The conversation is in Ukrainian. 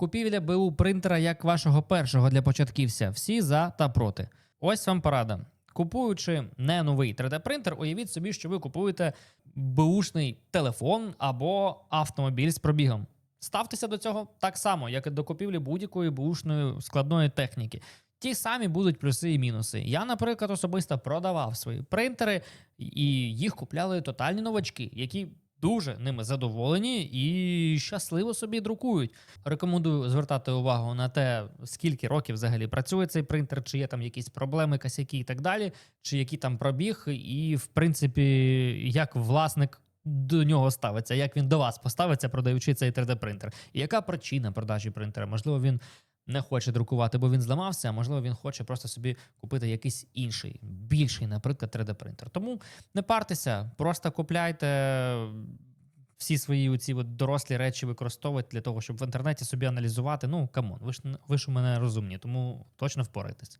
Купівля БУ принтера як вашого першого для початківця. Всі за та проти. Ось вам порада. Купуючи не новий 3D-принтер, уявіть собі, що ви купуєте беушний телефон або автомобіль з пробігом. Ставтеся до цього так само, як і до купівлі будь-якої бушної складної техніки. Ті самі будуть плюси і мінуси. Я, наприклад, особисто продавав свої принтери, і їх купляли тотальні новачки, які дуже ними задоволені і щасливо собі друкують. Рекомендую звертати увагу на те, скільки років взагалі працює цей принтер, чи є там якісь проблеми, косяки і так далі, чи який там пробіг, і в принципі, як власник. До нього ставиться, як він до вас поставиться, продаючи цей 3D-принтер. І яка причина продажі принтера? Можливо, він не хоче друкувати, бо він зламався, а можливо, він хоче просто собі купити якийсь інший, більший, наприклад, 3D-принтер. Тому не партеся, просто купляйте всі свої оці дорослі речі використовувати для того, щоб в інтернеті собі аналізувати. Ну камон, ви ж ви ж у мене розумні, тому точно впорайтесь.